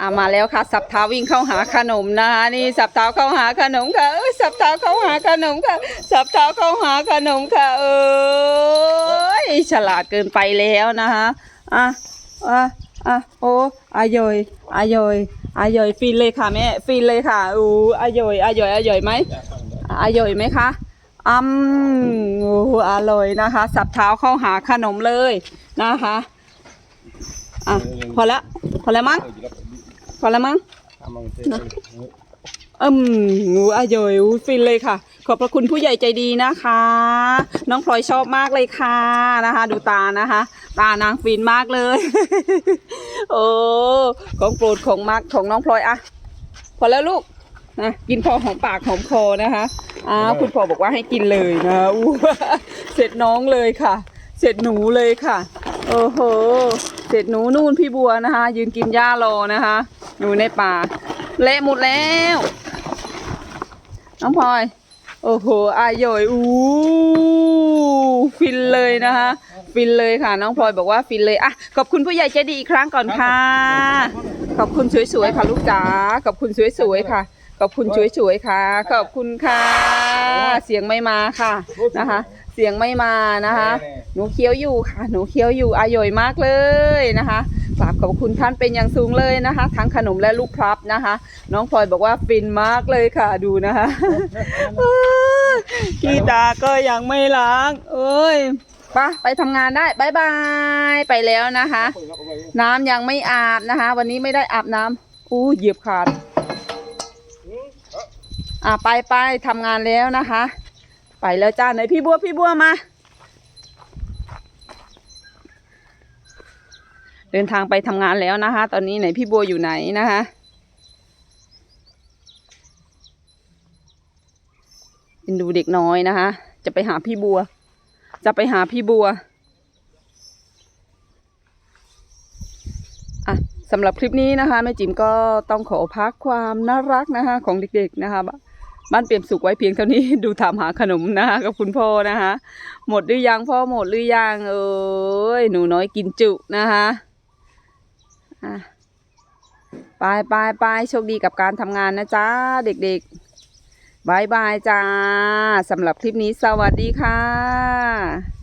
อามาแล้วค่ะ สับเท้าวิ่งเข้าหาขนมนะคะนี่สับเท้าเข้าหาขนมค่ะเอ้ยสับเท้าเข้าหาขนมค่ะ สับเท้าเข้าหาขนมค่ะ เอ้ยฉลาดเกินไปแล้วนะคะอะอะอะโอ้อายอยอายอยอายอยฟินเลยค่ะแม่ฟินเลยค่ะอู้อายอยอายอยอายอยไหมอายอยไหมคะอืมโอ้อร่อยนะคะ สับเท้าเข้าหาขนมเลยนะคะอะพอแล้วพอแล้วมั้ง พอแล้วมั้งอืมงูอายอยอู้ฟินเลยค่ะ ขอบพระคุณผู้ใหญ่ใจดีนะคะ น้องพลอยชอบมากเลยค่ะนะคะ ดูตานะคะ ตานางฟินมากเลย โอ้ของโปรดของมักของน้องพลอยอะพอแล้วลูกนะกินพอหอมปากหอมคอนะคะอ้าวคุณพ่อบอกว่าให้กินเลยนะอู้เสร็จน้องเลยค่ะ เสร็จหนูเลยค่ะ โอ้โห เสร็จหนูนู่นพี่บัวนะคะ ยืนกินหญ้ารอนะคะอยู่ในป่า เละหมดแล้ว น้องพลอย โอ้โหอายอยอู้ฟินเลยนะคะ ฟินเลยค่ะ น้องพลอยบอกว่าฟินเลยอะขอบคุณผู้ใหญ่ใจดีอีกครั้งก่อนค่ะ ขอบคุณสวยๆค่ะลูกจ๋าขอบคุณสวยๆค่ะขอบคุณสวยๆค่ะ ขอบคุณค่ะ เสียงไม่มาค่ะนะคะ เสียงไม่มานะคะ หนูเคี้ยวอยู่ค่ะ หนูเคี้ยวอยู่อายอยมากเลยนะคะกราบขอบคุณท่านเป็นอย่างสูงเลยนะคะ ทั้งขนมและลูกพลับนะคะ น้องพลอยบอกว่าฟินมากเลยค่ะดูนะคะขี้ตาก็ยังไม่ล้าง เอ้ยไปะไปทำงานได้บายบายไปแล้วนะคะ น้ำยังไม่อาบนะคะ วันนี้ไม่ได้อาบน้ำอู้เหยียบขาดอะไปไปทำงานแล้วนะคะ ไปแล้วจ้าไหนพี่บัวพี่บัวมา เดินทางไปทำงานแล้วนะคะ ตอนนี้ไหนพี่บัวอยู่ไหนนะคะเป็นดูเด็กน้อยนะคะ จะไปหาพี่บัว จะไปหาพี่บัวอะสำหรับคลิปนี้นะคะแม่จิ๋มก็ต้องขอพักความน่ารักนะคะ ของเด็กๆนะคะ บ้านเปี่ยมสุขไว้เพียงเท่านี้ ดูถามหาขนมนะคะกับคุณพ่อนะคะหมดหรือยังพ่อหมดหรือยังเอ้ยหนูน้อยกินจุนะคะอะไปไปไปโชคดีกับการทำงานนะจ๊ะเด็กๆบายบายจ้าสำหรับคลิปนี้สวัสดีค่ะ